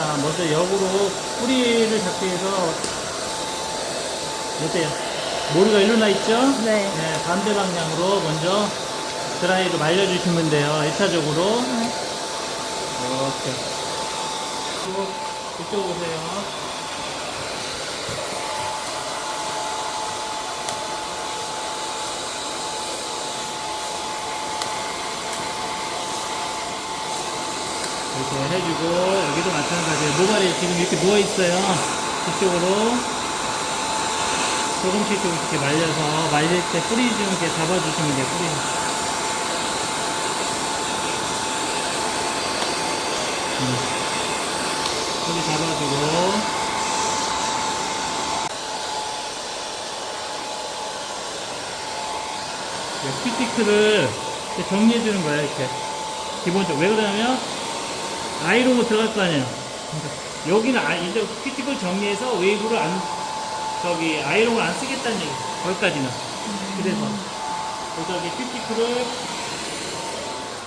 자, 먼저 역으로 뿌리를 잡기 위해서 어때요? 모리가 일로 나 있죠? 네. 네, 반대 방향으로 먼저 드라이로 말려주시면 돼요. 1차적으로. 네. 이렇게. 그리고 이쪽 오세요. 이렇게 해주고, 여기도 마찬가지예요. 모발이 지금 이렇게 누워있어요. 이쪽으로. 조금씩 조금씩 이렇게 말려서, 말릴 때 뿌리 좀 이렇게 잡아주시면 돼요, 뿌리. 음. 뿌리 잡아주고. 큐티클을 이렇게 정리해주는 거예요, 이렇게. 기본적으로. 왜 그러냐면, 아이롱으로 들어갈 거. 그러니까 여기는 아, 이제 큐티클 정리해서 웨이브를 안, 저기, 아이롱을 안 쓰겠다는 얘기 거기까지는. 그래서. 그래서 여기 큐티클을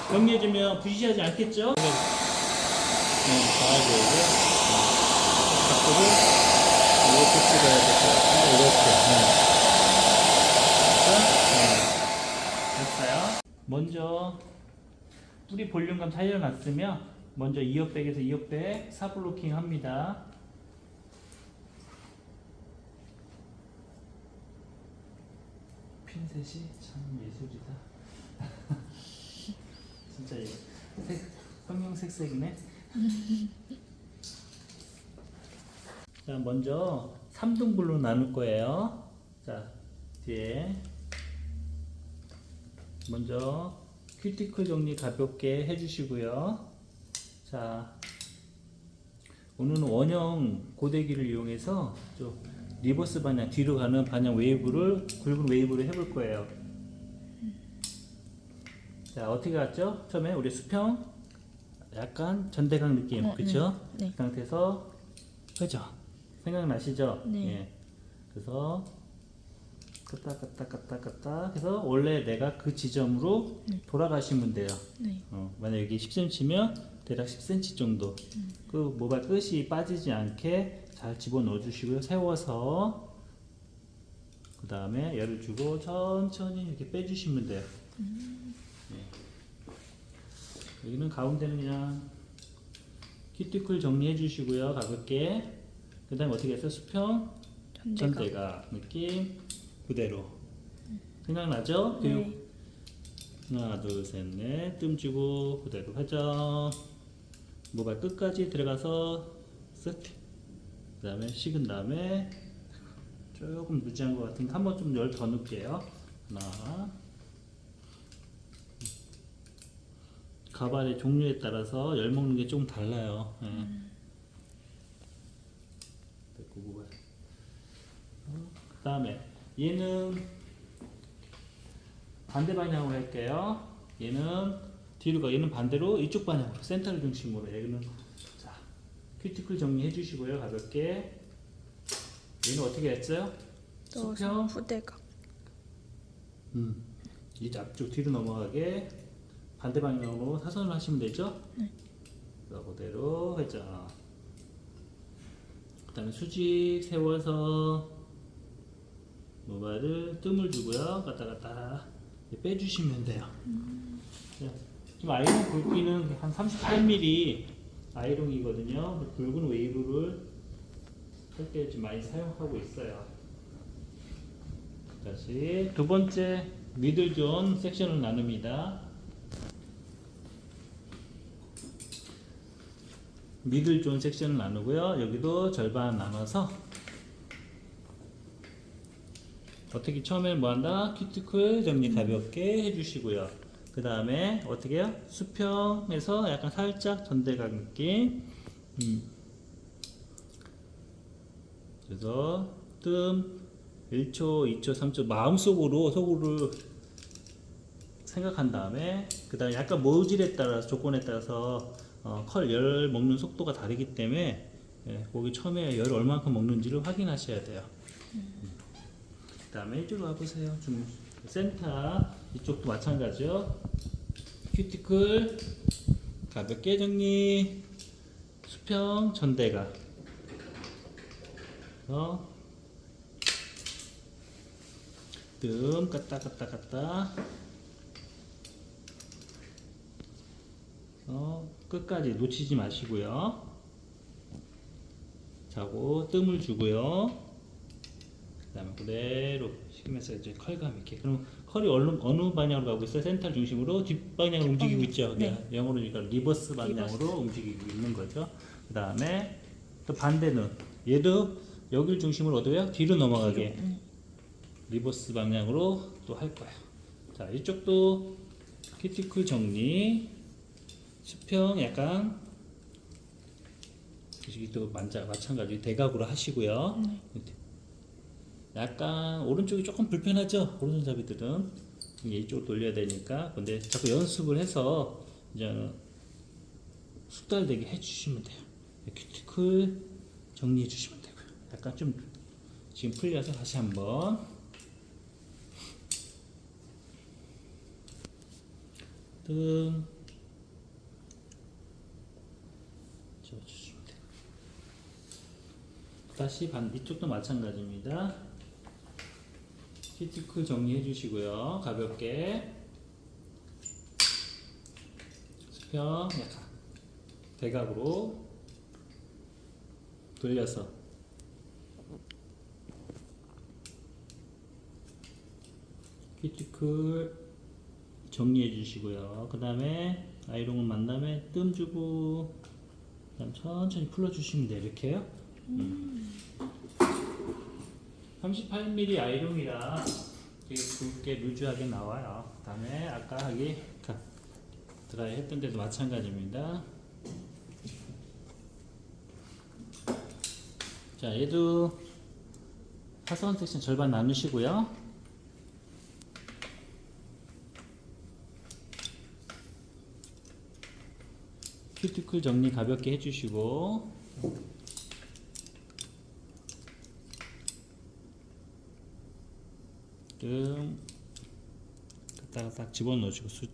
정리해주면 부시하지 않겠죠? 네, 봐야죠, 이제. 각도를 이렇게 찍어야 될 것 같아요. 이렇게. 네. 됐어요. 먼저, 뿌리 볼륨감 살려놨으면 먼저 2업백에서 2업백 사블로킹 합니다. 핀셋이 참 예술이다. 진짜 예. 색, 형형색색이네. 자, 먼저 3등분로 나눌 거예요. 자, 뒤에 먼저 큐티클 정리 가볍게 해주시고요. 자, 오늘은 원형 고데기를 이용해서 좀 리버스 방향 뒤로 가는 방향 웨이브를 굵은 웨이브를 해볼 거예요. 자, 어떻게 갔죠? 처음에 우리 수평 약간 전대강 느낌, 네, 그렇죠? 네, 네. 그 상태에서 그죠? 생각나시죠? 네. 예. 그래서 끄다 해서 원래 내가 그 지점으로 돌아가시면 돼요. 네. 어, 만약 여기 10cm면 대략 10cm 정도. 그 모발 끝이 빠지지 않게 잘 집어넣어 주시고요. 세워서 그 다음에 열을 주고 천천히 이렇게 빼주시면 돼요. 네. 여기는 가운데는 그냥 키티클 정리해 주시고요. 가볍게. 그 다음에 어떻게 했어요? 수평 전대가. 전대가 느낌 그대로 생각나죠? 네. 교육 하나 둘 셋 넷 뜸 주고 그대로 회전 모발 끝까지 들어가서 세팅 그 다음에 식은 다음에 조금 무지한 것 같은데 한번 좀 열 더 넣을게요 하나 가발의 종류에 따라서 열 먹는 게 조금 달라요 예. 됐고, 모발. 그 다음에 얘는 반대 방향으로 할게요. 얘는 뒤로 가. 얘는 반대로 이쪽 방향으로 센터를 중심으로. 얘는 자 큐티클 정리해 주시고요. 가볍게. 얘는 어떻게 했어요? 또 수평. 후대각. 음. 이 앞쪽 뒤로 넘어가게 반대 방향으로 사선을 하시면 되죠? 네. 그대로 회전. 그 다음에 수직 세워서 모발을 뜸을 주고요. 갔다 갔다 빼주시면 돼요. 자, 지금 아이롱 굵기는 한 38mm 아이롱이거든요. 그 굵은 웨이브를 할 때 좀 많이 사용하고 있어요. 다시 두 번째 미들존 섹션을 나눕니다. 미들존 섹션을 나누고요. 여기도 절반 나눠서 어떻게 처음에 뭐 한다? 큐티클 정리 가볍게 해주시고요. 그 다음에 어떻게 해요? 수평에서 약간 살짝 전대각 느낌. 음. 그래서 뜸 1초, 2초, 3초 마음속으로 속으로 생각한 다음에 그 다음에 약간 모질에 따라서 조건에 따라서 어, 컬열 먹는 속도가 다르기 때문에 예, 거기 처음에 열 얼마만큼 먹는지를 확인하셔야 돼요. 그 다음에 이쪽으로 와보세요. 좀 센터 이쪽도 마찬가지요. 큐티클 가볍게 정리 수평 전대가 어, 뜸 갔다 갔다 갔다 어, 끝까지 놓치지 마시고요. 자고 뜸을 주고요. 그다음에 그대로 시키면서 이제 컬감 있게. 그럼 컬이 어느, 어느 방향으로 가고 있어요? 센터 중심으로 뒷 방향으로 움직이고 어, 있죠. 네. 영어로 그러니까 리버스 방향으로 움직이고 있는 거죠. 그다음에 또 반대는 얘도 여길 중심으로 어디요? 뒤로 넘어가게. 음. 리버스 방향으로 또 할 거예요. 자, 이쪽도 키티클 정리, 수평 약간 만자 마찬가지 대각으로 하시고요. 약간 오른쪽이 조금 불편하죠. 오른손잡이들은 이쪽으로 돌려야 되니까. 근데 자꾸 연습을 해서 이제 숙달되게 해주시면 돼요. 키티클 정리해 주시면 되고요. 약간 좀 지금 풀려서 다시 한번. 등. 다시 반 이쪽도 마찬가지입니다. 키티클 정리해 주시고요. 가볍게 수평 약간 대각으로 돌려서 키티클 정리해 주시고요. 그 다음에 아이롱을 만남에 뜸 주고 그다음 천천히 풀어 주시면 돼요. 이렇게요. 음. 38mm 아이롱이라 되게 굵게 루즈하게 나와요. 그 다음에 아까 하기 가- 드라이 했던 데도 마찬가지입니다. 자, 얘도 하선 섹션 절반 나누시고요. 큐티클 정리 가볍게 해주시고 뜸 갖다가 딱 집어넣으시고 수,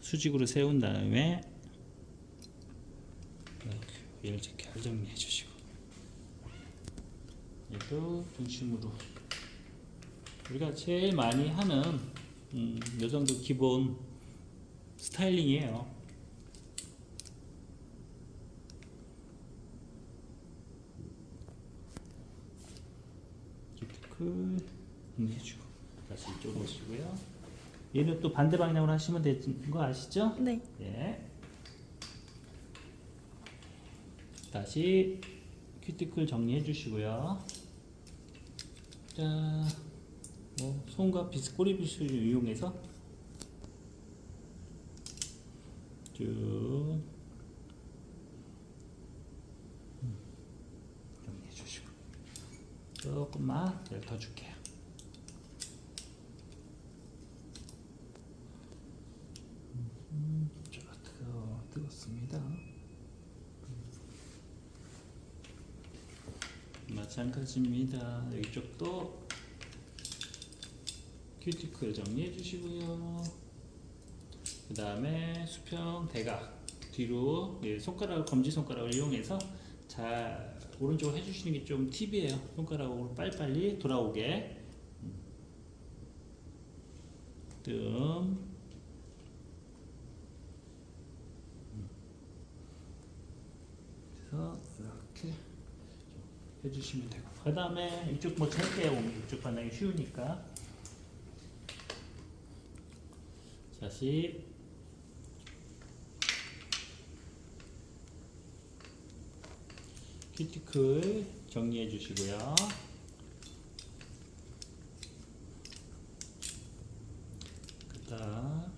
수직으로 세운 다음에 이렇게 얘를 이렇게 잘 정리해 주시고 얘도 중심으로 우리가 제일 많이 하는 음, 요 정도 기본 스타일링이에요. 키티클 해주고 다시 이쪽으로 오시고요. 얘는 또 반대 방향으로 하시면 되는 거 아시죠? 네. 예. 다시 큐티클 정리해 주시고요. 자, 뭐 손과 비스 꼬리빗을 이용해서 쭉 음, 정리해 주시고 조금만 더 줄게요. 음, 자, 뜨겁습니다. 마찬가지입니다. 이쪽도 큐티클 정리해 주시고요. 그 다음에 수평 대각 뒤로 예, 손가락 검지 손가락을 이용해서 잘 오른쪽으로 해주시는 게 좀 팁이에요. 손가락으로 빨리빨리 돌아오게. 음. 뜸. 그래서 이렇게 해주시면 되고. 그 다음에 이쪽 뭐 짧게 오면 이쪽 반응이 쉬우니까. 다시 큐티클 정리해 주시고요 그다음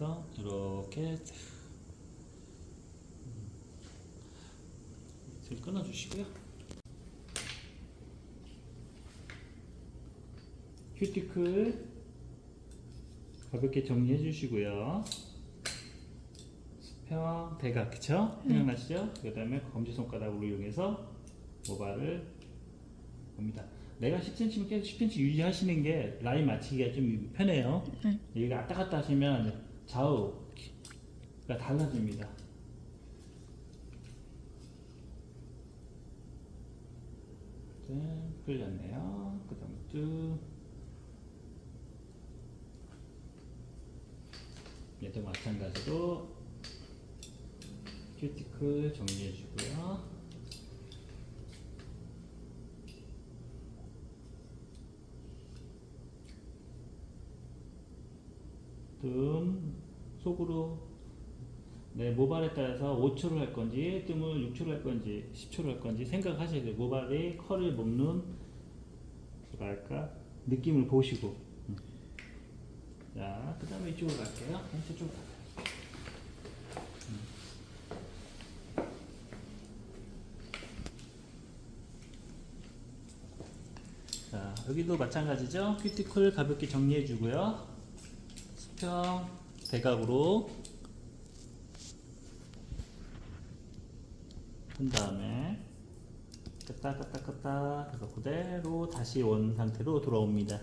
그래서 이렇게 줄 끊어 주시고요. 큐티클 가볍게 정리해 주시고요. 수평 대각 그쵸? 생각나시죠? 그 다음에 검지 손가락으로 이용해서 모발을 봅니다. 내가 10cm면 계속 10cm 유지하시는 게 라인 맞추기가 좀 편해요. 네. 여기가 왔다 갔다 하시면 좌우가 달라집니다. 네, 풀렸네요. 그 다음에 쭉. 얘도 마찬가지로 큐티클 정리해 주고요. 뜸 속으로 내 모발에 따라서 5초를 할 건지 뜸을 6초를 할 건지 10초를 할 건지 생각하셔야 돼요. 모발이 컬을 먹는 뭐랄까 느낌을 보시고 음. 자, 그 다음에 이쪽으로 갈게요. 네, 저쪽으로. 자, 여기도 마찬가지죠. 큐티클 가볍게 정리해 주고요. 수평 대각으로 한 다음에 껐다 그래서 그대로 다시 원 상태로 돌아옵니다.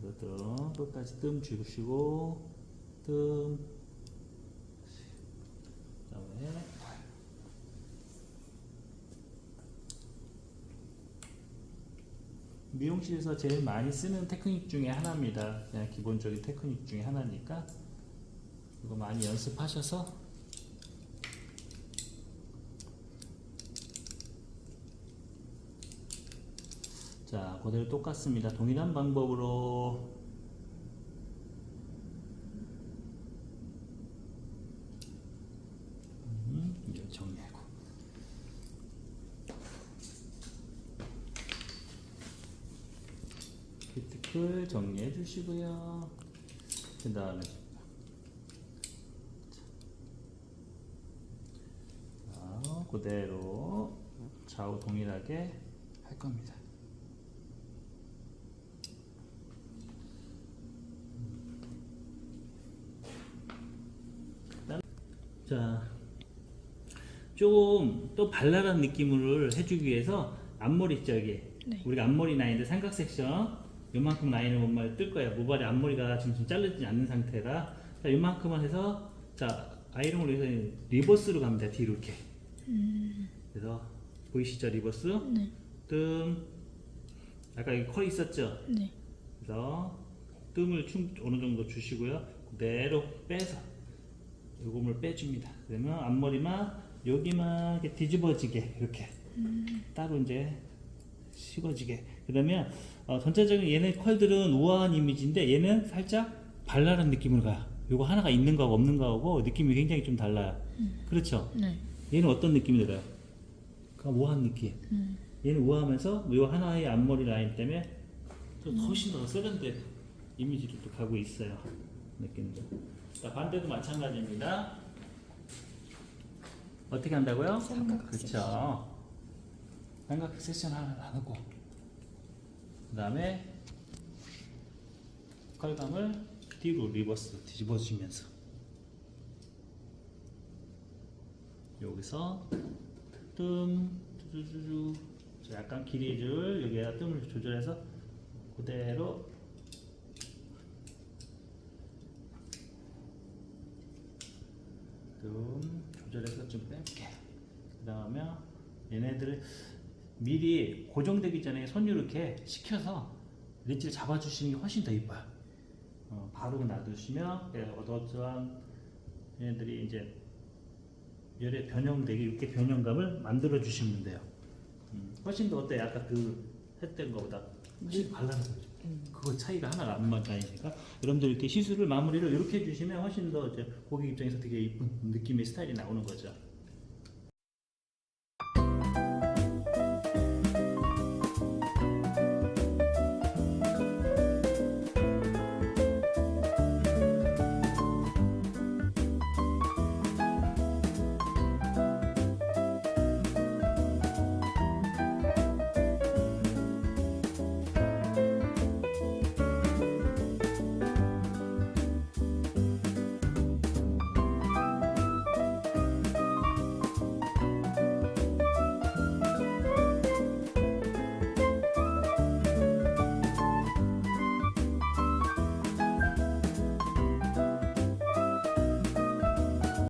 그래서 끝까지 뜸 주시고 뜸 그다음에 미용실에서 제일 많이 쓰는 테크닉 중에 하나입니다. 그냥 기본적인 테크닉 중에 하나니까 이거 많이 연습하셔서 자, 그대로 똑같습니다. 동일한 방법으로 음, 정리하고 큐티클 정리해 주시고요. 그 다음에 자, 그대로 좌우 동일하게 할 겁니다. 자, 좀또 발랄한 느낌을 해주기 위해서 앞머리 쪽에 네. 우리가 앞머리 라인들 삼각 섹션 요만큼 라인을 모발 뜰 거예요. 모발이 앞머리가 지금 좀 자르지 않는 상태라 자 요만큼만 해서 자 아이롱으로 해서 리버스로 갑니다. 뒤로 이렇게 그래서 보이시죠 리버스 네. 뜸 아까 여기 컬이 있었죠. 네. 그래서 뜸을 충 어느 정도 주시고요. 그대로 빼서 요금을 빼줍니다. 그러면 앞머리만 여기만 이렇게 뒤집어지게 이렇게 따로 이제 식어지게. 그러면 어, 전체적인 얘네 컬들은 우아한 이미지인데 얘는 살짝 발랄한 느낌으로 가요. 요거 하나가 있는 거하고 없는 거하고 느낌이 굉장히 좀 달라요. 그렇죠? 네. 얘는 어떤 느낌이 들어요? 그 우아한 느낌. 음. 얘는 우아하면서 이 하나의 앞머리 라인 때문에 또 훨씬 더 세련된 이미지로 또 가고 있어요. 느낌도. 자 반대도 마찬가지입니다. 어떻게 한다고요? 삼각 그렇죠. 삼각 세션 하나 나누고 그 다음에 컬감을 뒤로 리버스 뒤집어주면서 여기서 뜸 자, 약간 길이를 여기에다 뜸을 조절해서 그대로 뜸 조절해서 좀 뺄게. 그 다음에 얘네들을 미리 고정되기 전에 손 이렇게 식혀서 릿지를 잡아주시는 게 훨씬 더 이뻐요. 어, 바로 놔두시면 예, 어떠한 얘네들이 이제 열에 변형되게 이렇게 변형감을 만들어 주시면 돼요. 음, 훨씬 더 어때? 아까 그 했던 거보다 훨씬 발랄한 거죠. 그거 차이가 하나가 안 맞다니까. 여러분들 이렇게 시술을 마무리를 이렇게 해주시면 훨씬 더 이제 고객 입장에서 되게 이쁜 느낌의 스타일이 나오는 거죠.